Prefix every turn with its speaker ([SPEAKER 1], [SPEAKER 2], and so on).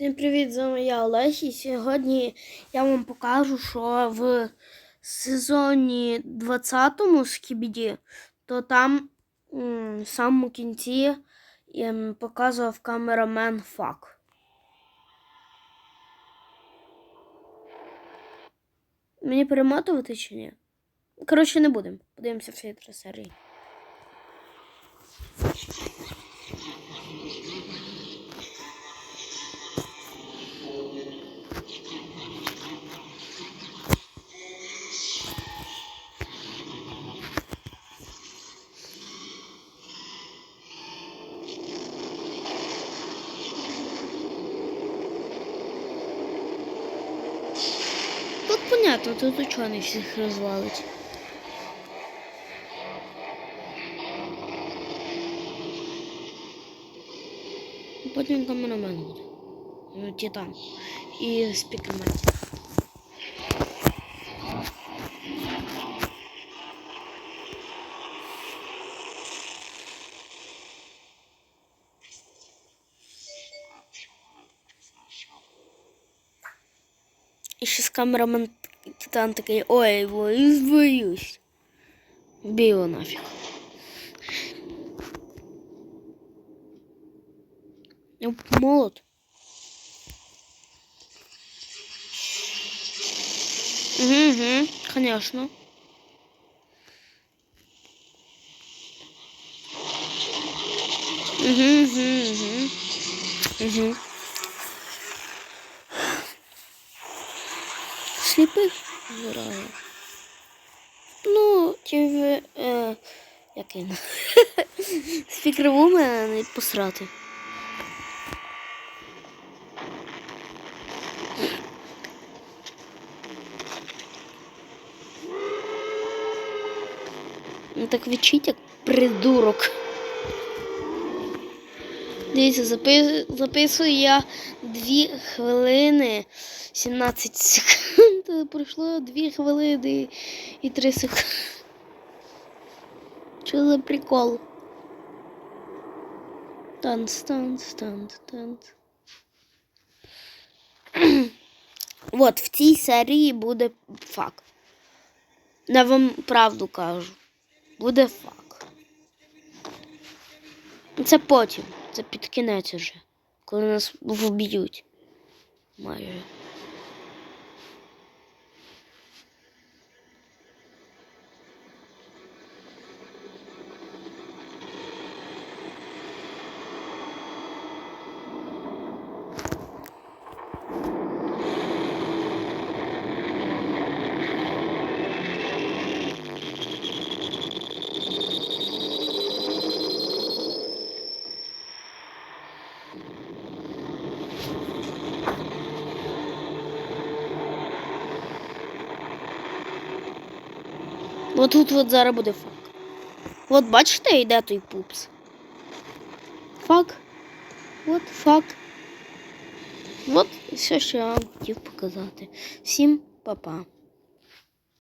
[SPEAKER 1] Всім привіт, з вами я Олег, і сьогодні я вам покажу, що в сезоні 20-му Скібіді, то там в самому кінці показував камерамен фак. Мені перемотувати чи ні? Коротше, не будемо. Подивимося всі три серії. Тут понятно, тут учений всіх розвалить. Потім камерамен буде. Ну, Титан. І спікермен. І ще камерамен Титан такий, ой, боюсь, боюсь. Його нафіг. Молот. Угу, угу, конечно. Угу, угу, угу. Угу. Сліпих збираю. Ну, ті ви. Е, як він? Спікервумен не посрати. Ну так відчить, як придурок. Дивіться, запис... записую я 2 хвилини 17 секунд. Пройшло 2 хвилини і 3 секунди. Що за прикол? Танц, танц, танц, танц. От в цій серії буде факт. Я вам правду кажу. Буде факт. Це потім. Це під кінець уже. Коли нас вб'ють. Майже. От тут от зараз буде фак. От бачите, йде той пупс. Фак. От фак. От все, що я вам хотів показати. Всім па-па.